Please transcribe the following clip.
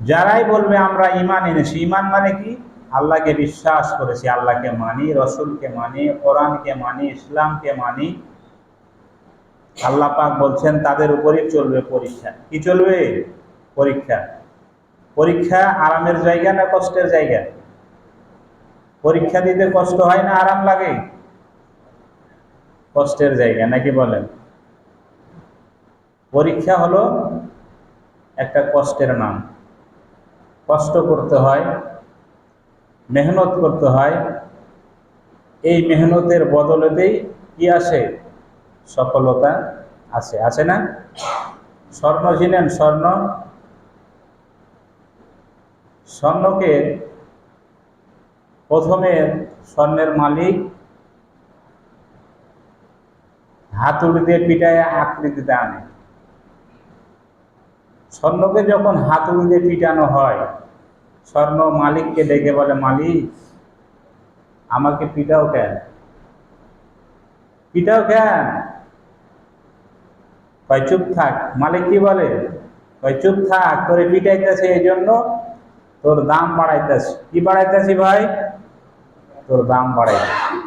যারাই বলবে আমরা ইমান এনেছি ইমান মানে কি? আল্লাহকে বিশ্বাস করেছি, আল্লাহকে মানি, রসুলকে মানি, কোরআনকে মানি, ইসলামকে মানি। আল্লাহ পাক বলছেন, তাদের উপরই চলবে পরীক্ষা। কি চলবে? পরীক্ষা। পরীক্ষা আরামের জায়গা না কষ্টের জায়গা? পরীক্ষা দিতে কষ্ট হয় না আরাম লাগে? কষ্টের জায়গা, নাকি বলেন? পরীক্ষা হলো একটা কষ্টের নাম। কষ্ট করতে হয়, মেহনত করতে হয়, এই মেহনতের বদলেতেই কি আসে? সফলতা আছে আছে না? স্বর্ণ চিনেন স্বর্ণ। স্বর্ণকে প্রথমে স্বর্ণের মালিক হাতুড়ি দিয়ে পিটায় আকৃতিতে আনে। স্বর্ণকে যখন হাতুড়ি দিয়ে পিটানো হয়, স্বর্ণ মালিককে ডেকে বলে, মালিক, আমাকে পিটাও কেন? পিটাও কেন? কয়, চুপ থাক। মালিক কি বলে? কয়, চুপ থাক, তোরে পিটাইতেছে এই জন্য তোর দাম বাড়াইতেছে। কি বাড়াইতেছি ভাই? তোর দাম বাড়াইতেছে।